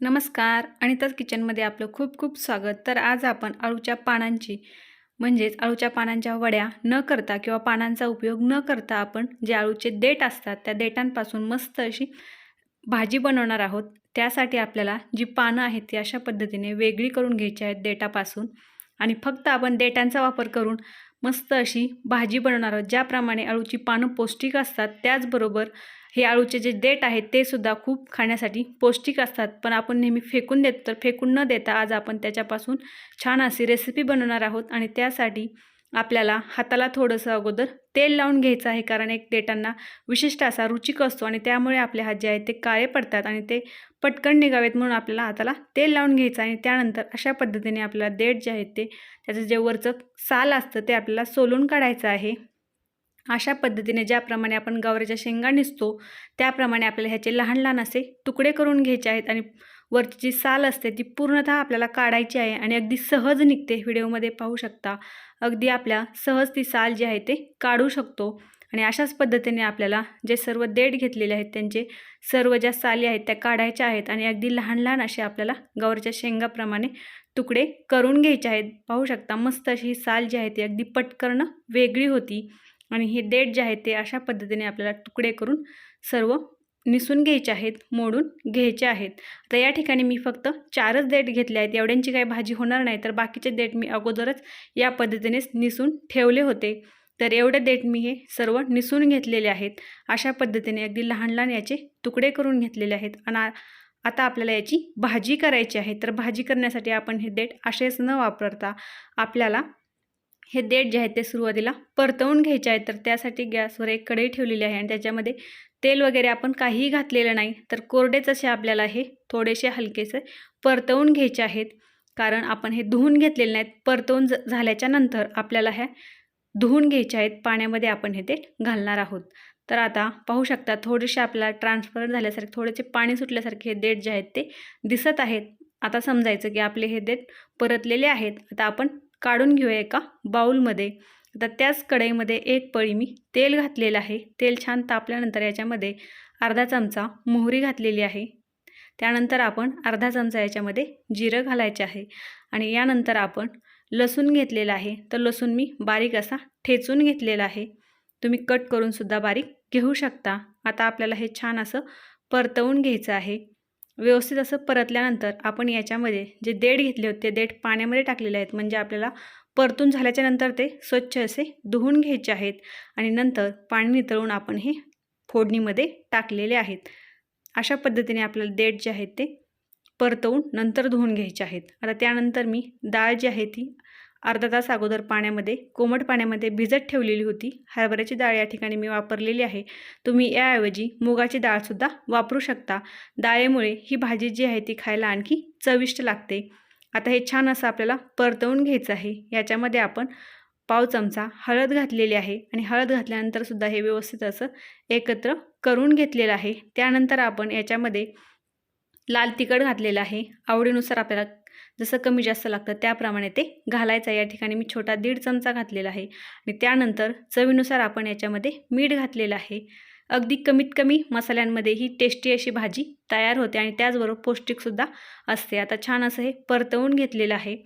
नमस्कार. अनिताज किचनमध्ये आपलं खूप खूप स्वागत. तर आज आपण अळूच्या पानांची म्हणजेच अळूच्या पानांच्या वड्या न करता किंवा पानांचा उपयोग न करता आपण जे अळूचे देठ असतात त्या देठांपासून मस्त अशी भाजी बनवणार आहोत. त्यासाठी आपल्याला जी पानं आहेत ती अशा पद्धतीने वेगळी करून घ्यायची आहेत देठापासून. आणि फक्त आपण देठांचा वापर करून मस्त अशी भाजी बनवणार आहोत. ज्याप्रमाणे अळूची पानं पौष्टिक असतात त्याचबरोबर हे आळूचे जे देठ आहेत ते सुद्धा खूप खाण्यासाठी पौष्टिक असतात. पण आपण नेहमी फेकून देतो तर फेकून न देता आज आपण त्याच्यापासून छान अशी रेसिपी बनवणार आहोत आणि त्यासाठी आपल्याला हाताला थोडंसं अगोदर तेल लावून घ्यायचं आहे कारण एक देटांना विशिष्ट असा रुचिक असतो आणि त्यामुळे आपले हात जे आहेत ते काळे पडतात आणि ते पटकन निघावेत म्हणून आपल्याला हाताला तेल लावून घ्यायचं आणि त्यानंतर अशा पद्धतीने आपल्याला देठ जे आहेत ते त्याचं जे वरचं साल असतं ते आपल्याला सोलून काढायचं आहे. अशा पद्धतीने ज्याप्रमाणे आपण गवऱ्याच्या शेंगा निसतो त्याप्रमाणे आपल्याला ह्याचे लहान लहान असे तुकडे करून घ्यायचे आहेत आणि वरची जी साल असते ती पूर्णतः आपल्याला काढायची आहे आणि अगदी सहज निघते. व्हिडिओमध्ये पाहू शकता अगदी आपल्या सहज ती साल जी आहे ते काढू शकतो आणि अशाच पद्धतीने आपल्याला जे सर्व देठ घेतलेले आहेत त्यांचे सर्व ज्या साली आहेत त्या काढायच्या आहेत आणि अगदी लहान लहान असे आपल्याला गवरच्या शेंगाप्रमाणे तुकडे करून घ्यायचे आहेत. पाहू शकता मस्त अशी ही साल जी आहे ती अगदी पटकरणं वेगळी होती. आणि हे देठ जे आहे ते अशा पद्धतीने आपल्याला तुकडे करून सर्व निसून घ्यायचे आहेत मोडून घ्यायचे आहेत. तर या ठिकाणी मी फक्त चारच देठ घेतले आहेत. एवढ्यांची काही भाजी होणार नाही तर बाकीचे देठ मी अगोदरच या पद्धतीनेच निसून ठेवले होते. तर एवढे देठ मी हे सर्व निसून घेतलेले आहेत. अशा पद्धतीने अगदी लहान लहान याचे तुकडे करून घेतलेले आहेत. आणि आता आपल्याला याची भाजी करायची आहे. तर भाजी करण्यासाठी आपण हे देठ असेच न वापरता आपल्याला हे देठ जे आहेत ते सुरुवातीला परतवून घ्यायचे आहेत तर त्यासाठी गॅसवर एक कढई ठेवलेली आहे आणि त्याच्यामध्ये तेल वगैरे आपण काहीही घातलेलं नाही. तर कोरडेच असे आपल्याला हे थोडेसे हलकेसे परतवून घ्यायचे आहेत. कारण आपण हे धुवून घेतलेले नाहीत. परतवून झाल्याच्यानंतर आपल्याला ह्या धुवून घ्यायचे आहेत. पाण्यामध्ये आपण हे ते घालणार आहोत. तर आता पाहू शकता थोडेसे आपल्याला ट्रान्सफर झाल्यासारखे थोडेसे पाणी सुटल्यासारखे हे देठ जे आहेत ते दिसत आहेत. आता समजायचं की आपले हे देठ परतलेले आहेत. आता आपण काढून घेऊया एका बाऊलमध्ये. आता त्याच कढईमध्ये एक पळी मी तेल घातलेलं आहे. तेल छान तापल्यानंतर याच्यामध्ये अर्धा चमचा मोहरी घातलेली आहे. त्यानंतर आपण अर्धा चमचा याच्यामध्ये जिरं घालायचे आहे. आणि यानंतर आपण लसूण घेतलेला आहे. तर लसूण मी बारीक असा ठेचून घेतलेला आहे. तुम्ही कट करूनसुद्धा बारीक घेऊ शकता. आता आपल्याला हे छान असं परतवून घ्यायचं आहे. व्यवस्थित असं परतल्यानंतर आपण याच्यामध्ये जे देठ घेतले होते ते देठ पाण्यामध्ये टाकलेले आहेत. म्हणजे आपल्याला परतून झाल्याच्यानंतर ते स्वच्छ असे धुवून घ्यायचे आहेत आणि नंतर पाणी नितळून आपण हे फोडणीमध्ये टाकलेले आहेत. अशा पद्धतीने आपल्याला देठ जे आहेत ते परतवून नंतर धुवून घ्यायचे आहेत. आता त्यानंतर मी डाळ जी आहे ती अर्धा तास अगोदर पाण्यामध्ये कोमट पाण्यामध्ये भिजत ठेवलेली होती. हरभऱ्याची डाळ या ठिकाणी मी वापरलेली आहे. तुम्ही याऐवजी मुगाची डाळसुद्धा वापरू शकता. डाळेमुळे ही भाजी जी आहे ती खायला आणखी चविष्ट लागते. आता हे छान असं आपल्याला परतवून घ्यायचं आहे. याच्यामध्ये आपण पाव चमचा हळद घातलेली आहे आणि हळद घातल्यानंतरसुद्धा हे व्यवस्थित असं एकत्र करून घेतलेलं आहे. त्यानंतर आपण याच्यामध्ये लाल तिखट घातलेलं आहे. आवडीनुसार आपल्याला जसं कमी जास्त लागतं त्याप्रमाणे ते घालायचं. या ठिकाणी मी छोटा दीड चमचा घातलेला आहे. आणि त्यानंतर चवीनुसार आपण याच्यामध्ये मीठ घातलेलं आहे. अगदी कमीत कमी मसाल्यांमध्ये ही टेस्टी अशी भाजी तयार होते आणि त्याचबरोबर पौष्टिकसुद्धा असते. आता छान असं हे परतवून घेतलेलं आहे.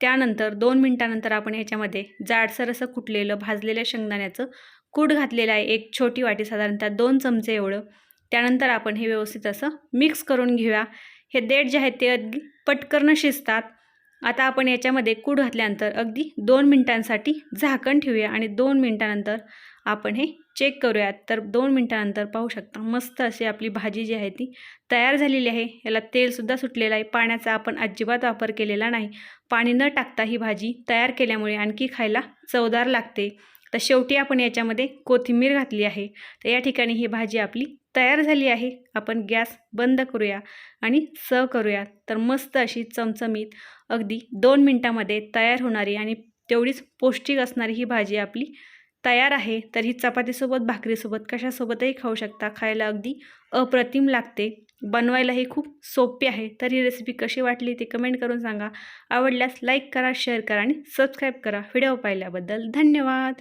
त्यानंतर दोन मिनटानंतर आपण याच्यामध्ये जाडसर असं कुटलेलं भाजलेल्या शेंगदाण्याचं कूट घातलेलं आहे. एक छोटी वाटी साधारणतः दोन चमचे एवढं. त्यानंतर आपण हे व्यवस्थित असं मिक्स करून घेऊया. हे देठ जे आहेत ते अगदी पटकन शिजतात. आता आपण याच्यामध्ये कूड घातल्यानंतर अगदी दोन मिनटांसाठी झाकण ठेवूया आणि दोन मिनटानंतर आपण हे चेक करूयात. तर दोन मिनटानंतर पाहू शकता मस्त अशी आपली भाजी जी आहे ती तयार झालेली आहे. याला तेलसुद्धा सुटलेलं आहे. पाण्याचा आपण अजिबात वापर केलेला नाही. पाणी न टाकता ही भाजी तयार केल्यामुळे आणखी खायला चवदार लागते. तर शेवटी आपण याच्यामध्ये कोथिंबीर घातली आहे. तर या ठिकाणी ही भाजी आपली तयार झाली आहे. आपण गॅस बंद करूया आणि सर्व करूया. तर मस्त अशी चमचमीत अगदी दोन मिनटामध्ये तयार होणारी आणि तेवढीच पौष्टिक असणारी ही भाजी आपली तयार आहे. तर ही चपातीसोबत भाकरीसोबत कशासोबतही खाऊ शकता. खायला अगदी अप्रतिम लागते. बनवायलाही खूप सोपी आहे. तर ही रेसिपी कशी वाटली ते कमेंट करून सांगा. आवडल्यास लाईक करा शेअर करा आणि सबस्क्राईब करा. व्हिडिओ पाहिल्याबद्दल धन्यवाद.